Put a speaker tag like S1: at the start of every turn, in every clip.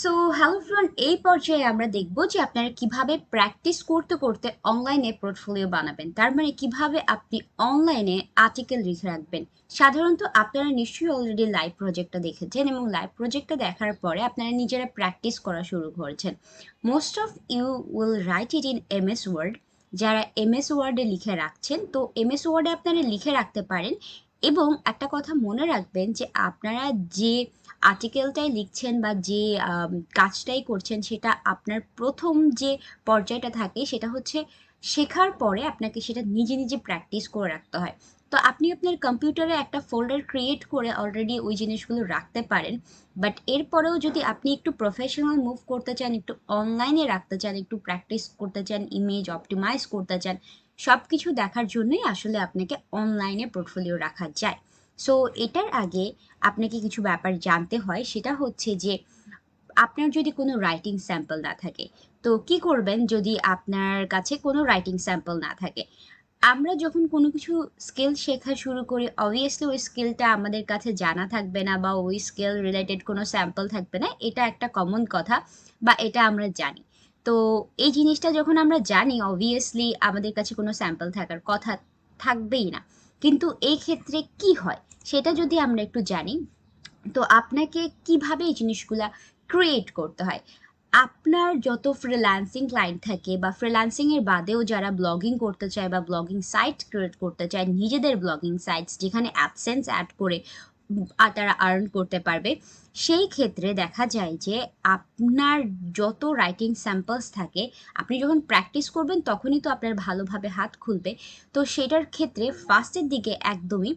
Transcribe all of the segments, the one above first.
S1: So hello friend এই পর্যায়ে আমরা দেখব যে আপনারা কীভাবে প্র্যাকটিস করতে করতে অনলাইনে পোর্টফোলিও বানাবেন। তার মানে কীভাবে আপনি অনলাইনে আর্টিকেল লিখে রাখবেন। সাধারণত আপনারা নিশ্চয়ই অলরেডি লাইভ প্রজেক্টটা দেখেছেন এবং লাইভ প্রজেক্টটা দেখার পরে আপনারা নিজেরা প্র্যাকটিস করা শুরু করেছেন। Most of you will write it in M S Word যারা এম এস ওয়ার্ডে লিখে রাখছেন, তো এম এস ওয়ার্ডে আপনারা লিখে রাখতে পারেন। এবং একটা কথা মনে রাখবেন যে আপনারা যে আর্টিকেলটাই লিখছেন বা যে কাজটাই করছেন সেটা আপনার প্রথম যে পর্যায়টা থাকে সেটা হচ্ছে শেখার পরে আপনাকে সেটা নিজে নিজে প্র্যাকটিস করে রাখতে হয়। তো আপনি আপনার কম্পিউটারে একটা ফোল্ডার ক্রিয়েট করে অলরেডি ওই জিনিসগুলো রাখতে পারেন বাট এরপরেও যদি আপনি একটু প্রফেশনাল মুভ করতে চান, একটু অনলাইনে রাখতে চান, একটু প্র্যাকটিস করতে চান ইমেজ অপটিমাইজ করতে চান সব কিছু দেখার জন্যই আসলে আপনাকে অনলাইনে পোর্টফোলিও রাখা যায়। সো এটার আগে আপনাকে কিছু ব্যাপার জানতে হয়, সেটা হচ্ছে যে আপনার যদি কোনো রাইটিং স্যাম্পল না থাকে, তো কি করবেন যদি আপনার কাছে কোনো রাইটিং স্যাম্পল না থাকে? আমরা যখন কোনো কিছু স্কিল শেখা শুরু করি অবভিয়াসলি ওই স্কিলটা আমাদের কাছে জানা থাকবে না বা ওই স্কিল রিলেটেড কোনো স্যাম্পল থাকবে না, এটা একটা কমন কথা বা এটা আমরা জানি। তো এই জিনিসটা যখন আমরা জানি অবভিয়াসলি আমাদের কাছে কোনো স্যাম্পল থাকার কথা থাকবেই না। কিন্তু এই ক্ষেত্রে কি হয়, সেটা যদি আমরা একটু জানি, তো আপনাকে কীভাবে এই জিনিসগুলা ক্রিয়েট করতে হয়? আপনার যত ফ্রিল্যান্সিং ক্লায়েন্ট থাকে বা ফ্রিল্যান্সিং এর বাদেও যারা ব্লগিং করতে চায় বা ব্লগিং সাইট ক্রিয়েট করতে চায়, নিজেদের ব্লগিং সাইটস যেখানে অ্যাডসেন্স অ্যাড করে তারা আর্ন করতে পারবে। সেই ক্ষেত্রে দেখা যায় যে, আপনার যত রাইটিং স্যাম্পলস থাকে, আপনি যখন প্র্যাকটিস করবেন, তখনই তো আপনার ভালোভাবে হাত খুলবে। তো সেটার ক্ষেত্রে ফার্স্টের দিকে একদমই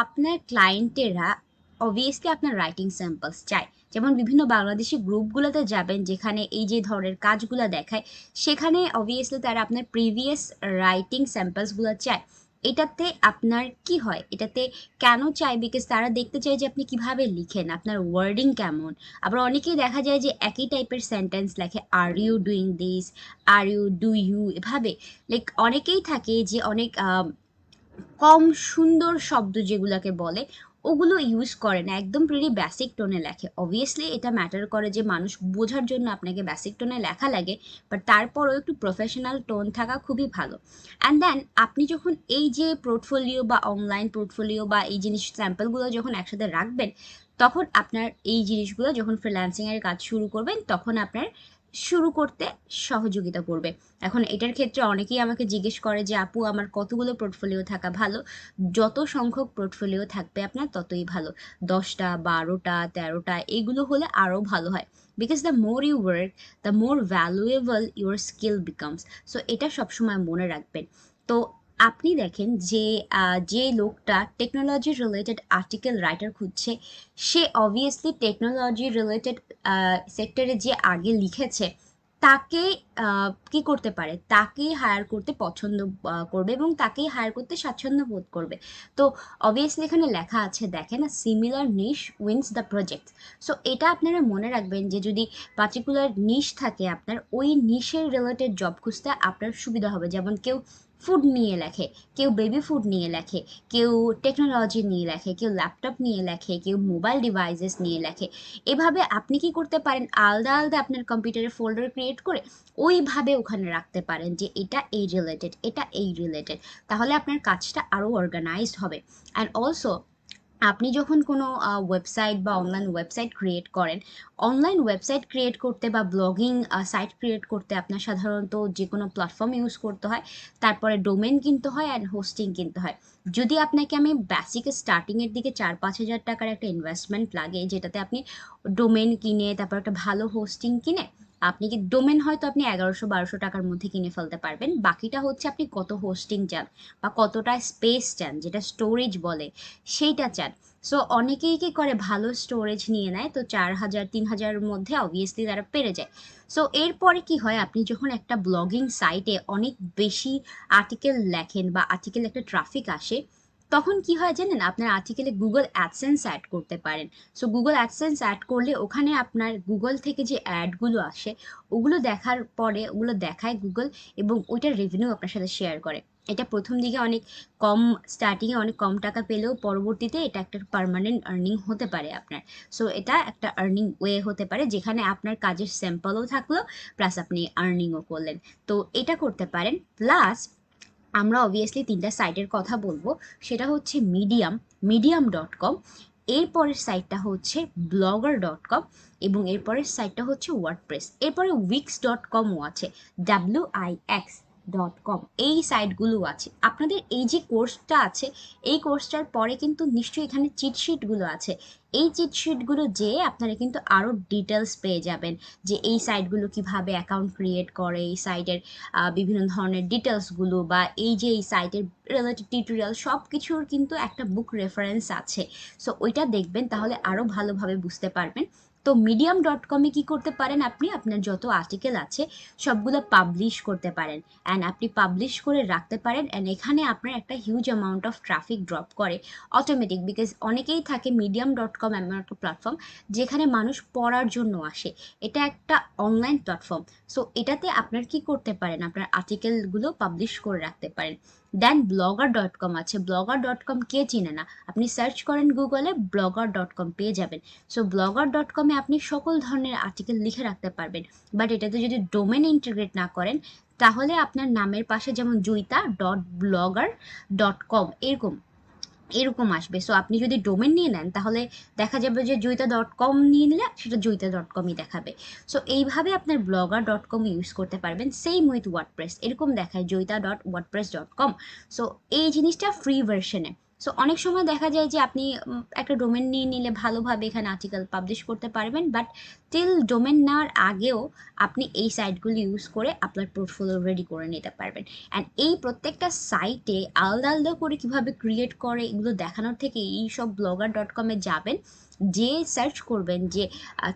S1: আপনার ক্লায়েন্টেরা অবভিয়াসলি আপনার রাইটিং স্যাম্পলস চায়। যেমন বিভিন্ন বাংলাদেশি গ্রুপগুলোতে যাবেন, যেখানে এই যে ধরনের কাজগুলো দেখায়, সেখানে অবভিয়াসলি তারা আপনার প্রিভিয়াস রাইটিং স্যাম্পলসগুলো চায়। এটাতে আপনার কি হয়? এটাতে কেন চাই? বিকজ তারা দেখতে চায় যে আপনি কীভাবে লিখেন, আপনার ওয়ার্ডিং কেমন। আবার অনেকেই দেখা যায় যে একই টাইপের সেন্টেন্স লেখে are you doing this are you do you এভাবে। লাইক অনেকেই থাকে যে অনেক কম সুন্দর শব্দ যেগুলোকে বলে ওগুলো ইউজ করে না। একদম প্রিটি বেসিক টোনে লেখে। অবভিয়াসলি এটা ম্যাটার করে যে মানুষ বোঝার জন্য আপনাকে বেসিক টোনে লেখা লাগে বাট তারপরও একটু প্রফেশনাল টোন থাকা খুবই ভালো। অ্যান্ড দেন আপনি যখন এই যে পোর্টফোলিও বা অনলাইন পোর্টফোলিও বা এই জিনিস স্যাম্পলগুলো যখন একসাথে রাখবেন, তখন আপনার এই জিনিসগুলো যখন ফ্রিল্যান্সিংয়ের কাজ শুরু করবেন, তখন আপনার শুরু করতে সহযোগিতা করবে। এখন এটার ক্ষেত্রে অনেকেই আমাকে জিজ্ঞেস করে যে, আপু, আমার কতগুলো পোর্টফোলিও থাকা ভালো? যত সংখ্যক পোর্টফোলিও থাকবে আপনার, ততই ভালো। দশটা, বারোটা, তেরোটা, এগুলো হলে আরও ভালো হয়। Because the more you work the more valuable your skill becomes so এটা সবসময় মনে রাখবেন। তো আপনি দেখেন যে যে লোকটা টেকনোলজি রিলেটেড আর্টিকেল রাইটার খুঁজছে, সে অবভিয়াসলি টেকনোলজি রিলেটেড সেক্টরে যে আগে লিখেছে, তাকে কি করতে পারে? তাকেই হায়ার করতে পছন্দ করবে এবং তাকেই হায়ার করতে স্বাচ্ছন্দ্য বোধ করবে। তো অবভিয়াসলি এখানে লেখা আছে, দেখেন similar niche wins the project so এটা আপনারা মনে রাখবেন যে, যদি পার্টিকুলার নিশ থাকে আপনার, ওই নিশের রিলেটেড জব খুঁজতে আপনার সুবিধা হবে। যেমন কেউ ফুড নিয়ে লেখে, কেউ বেবি ফুড নিয়ে লেখে, কেউ টেকনোলজি নিয়ে লেখে, কেউ ল্যাপটপ নিয়ে লেখে, কেউ মোবাইল ডিভাইসেস নিয়ে লেখে। এভাবে আপনি কি করতে পারেন? আলাদা আলাদা আপনার কম্পিউটারে ফোল্ডার ক্রিয়েট করে ওইভাবে ওখানে রাখতে পারেন যে এটা এই রিলেটেড এটা এই রিলেটেড তাহলে আপনার কাজটা আরও অর্গানাইজড হবে। অ্যান্ড অলসো আপনি যখন কোনো ওয়েবসাইট বা অনলাইন ওয়েবসাইট ক্রিয়েট করেন অনলাইন ওয়েবসাইট ক্রিয়েট করতে বা ব্লগিং সাইট ক্রিয়েট করতে আপনার সাধারণত যে কোনো প্ল্যাটফর্ম ইউজ করতে হয়, তারপরে ডোমেন কিনতে হয় অ্যান্ড হোস্টিং কিনতে হয়। যদি আপনাকে আমি বেসিক স্টার্টিংয়ের দিকে চার পাঁচ হাজার টাকার একটা ইনভেস্টমেন্ট লাগে, যেটাতে আপনি ডোমেন কিনে, তারপর একটা ভালো হোস্টিং কিনে আপনি কি ডোমেন হয়তো আপনি এগারোশো বারোশো টাকার মধ্যে কিনে ফেলতে পারবেন। বাকিটা হচ্ছে আপনি কত হোস্টিং চান বা কতটা স্পেস চান, যেটা স্টোরেজ বলে, সেইটা চান। সো অনেকেই কি করে? ভালো স্টোরেজ নিয়ে নেয়, তো চার হাজার, তিন হাজারের মধ্যে অবভিয়াসলি তারা পেরে যায়। সো এরপরে কি হয়? আপনি যখন একটা ব্লগিং সাইটে অনেক বেশি আর্টিকেল লেখেন বা আর্টিকেল একটা ট্রাফিক আসে তখন কি হয় জানেন? আপনার আর্টিকেলে গুগল অ্যাডসেন্স অ্যাড করতে পারেন। সো গুগল অ্যাডসেন্স অ্যাড করলে ওখানে আপনার গুগল থেকে যে অ্যাডগুলো আসে, ওগুলো দেখার পরে, ওগুলো দেখায় গুগল এবং ওইটার রেভিনিউ আপনার সাথে শেয়ার করে। এটা প্রথম দিকে অনেক কম স্টার্টিংয়ে অনেক কম টাকা পেলেও পরবর্তীতে এটা একটা পার্মানেন্ট আর্নিং হতে পারে আপনার। সো এটা একটা আর্নিং ওয়ে হতে পারে, যেখানে আপনার কাজের স্যাম্পলও থাকল প্লাস আপনি আর্নিংও করলেন। তো, এটা করতে পারেন। প্লাস আমরা অবভিয়াসলি তিনটা সাইটের কথা বলব। সেটা হচ্ছে মিডিয়াম মিডিয়াম ডট কম এরপরের সাইটটা হচ্ছে ব্লগার ডট কম এবং এরপরের সাইটটা হচ্ছে ওয়ার্ডপ্রেস এরপরে উইক্স ডট কমও আছে W I X dot com এই সাইটগুলো আছে। আপনাদের এই যে কোর্সটা আছে, এই কোর্সটার পরে কিন্তু নিশ্চয়ই এখানে চিটশিটগুলো আছে। এই চিটশিটগুলো যে আপনারা কিন্তু আরও ডিটেলস পেয়ে যাবেন যে এই সাইটগুলো কীভাবে অ্যাকাউন্ট ক্রিয়েট করে, এই সাইটের বিভিন্ন ধরনের ডিটেলসগুলো বা এই যে এই সাইটের রিলেটেড টিউটোরিয়াল সব কিছুর কিন্তু একটা বুক রেফারেন্স আছে। সো ওইটা দেখবেন, তাহলে আরও ভালোভাবে বুঝতে পারবেন। তো মিডিয়াম ডট কমে কী করতে পারেন আপনি? আপনার যত আর্টিকেল আছে, সবগুলো পাবলিশ করতে পারেন। অ্যান্ড আপনি পাবলিশ করে রাখতে পারেন। অ্যান্ড এখানে আপনার একটা huge amount of traffic drop করে অটোমেটিক বিকজ অনেকেই থাকে মিডিয়াম ডট কম এমন একটা প্ল্যাটফর্ম যেখানে মানুষ পড়ার জন্য আসে। এটা একটা অনলাইন প্ল্যাটফর্ম সো এটাতে আপনার কি করতে পারেন? আপনার আর্টিকেলগুলো পাবলিশ করে রাখতে পারেন। দেন ব্লগার ডট কম আছে। ব্লগার ডট কম কে চিনে না? আপনি সার্চ করেন গুগলে ব্লগার ডট কম পেয়ে যাবেন। সো ব্লগার ডট কমে আপনি সকল ধরনের আর্টিকেল লিখে রাখতে পারবেন। বাট এটাতে যদি ডোমেন ইন্টিগ্রেট না করেন, তাহলে আপনার নামের পাশে যেমন Joyita dot Blogger dot com এরকম এরকম আসবে। সো আপনি যদি ডোমেন নিয়ে নেন, তাহলে দেখা যাবে যে জুইতা ডট কম নিয়ে নিলে সেটা জুইতা ডট কমই দেখাবে। সো এইভাবে আপনার ব্লগার ডট কম ইউজ করতে পারবেন। সেম উইথ ওয়ার্ডপ্রেস এরকম দেখায় Joyita dot WordPress dot com so এই জিনিসটা ফ্রি ভার্সনে সো অনেক সময় দেখা যায় যে আপনি একটা ডোমেন নিয়ে নিলে ভালোভাবে এখানে আর্টিকেল পাবলিশ করতে পারবেন বাট টিল ডোমেন নেওয়ার আগেও আপনি এই সাইটগুলি ইউজ করে আপনার পোর্টফোলিও রেডি করে নিতে পারবেন। অ্যান্ড এই প্রত্যেকটা সাইটে আলাদা আলাদা করে কীভাবে ক্রিয়েট করে এগুলো দেখানোর থেকে এই সব ব্লগার ডট কমে যাবেন, যে সার্চ করবেন যে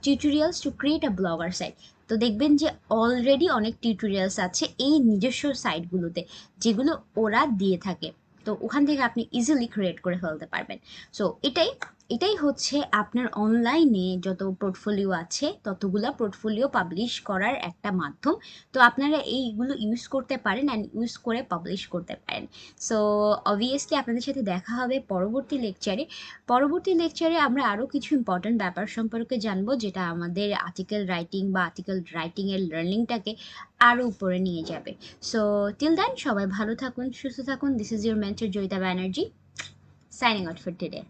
S1: tutorials to create a Blogger site তো দেখবেন যে অলরেডি অনেক টিউটোরিয়ালস আছে এই নিজস্ব সাইটগুলোতে যেগুলো ওরা দিয়ে থাকে। তো ওখান থেকে আপনি ইজিলি ক্রিয়েট করে ফেলতে পারবেন। সো এটাই এটাই হচ্ছে আপনার অনলাইনে যত পোর্টফোলিও আছে, ততগুলো পোর্টফোলিও পাবলিশ করার একটা মাধ্যম। তো আপনারা এইগুলো ইউজ করতে পারেন অ্যান্ড ইউজ করে পাবলিশ করতে পারেন। সো অবভিয়াসলি আপনাদের সাথে দেখা হবে পরবর্তী লেকচারে পরবর্তী লেকচারে আমরা আরও কিছু ইম্পর্ট্যান্ট ব্যাপার সম্পর্কে জানব, যেটা আমাদের আর্টিকেল রাইটিং বা আর্টিকেল রাইটিংয়ের লার্নিংটাকে আরও উপরে নিয়ে যাবে। সো টিল দেন সবাই ভালো থাকুন, সুস্থ থাকুন। This is your mentor Joyita Banerjee signing out for today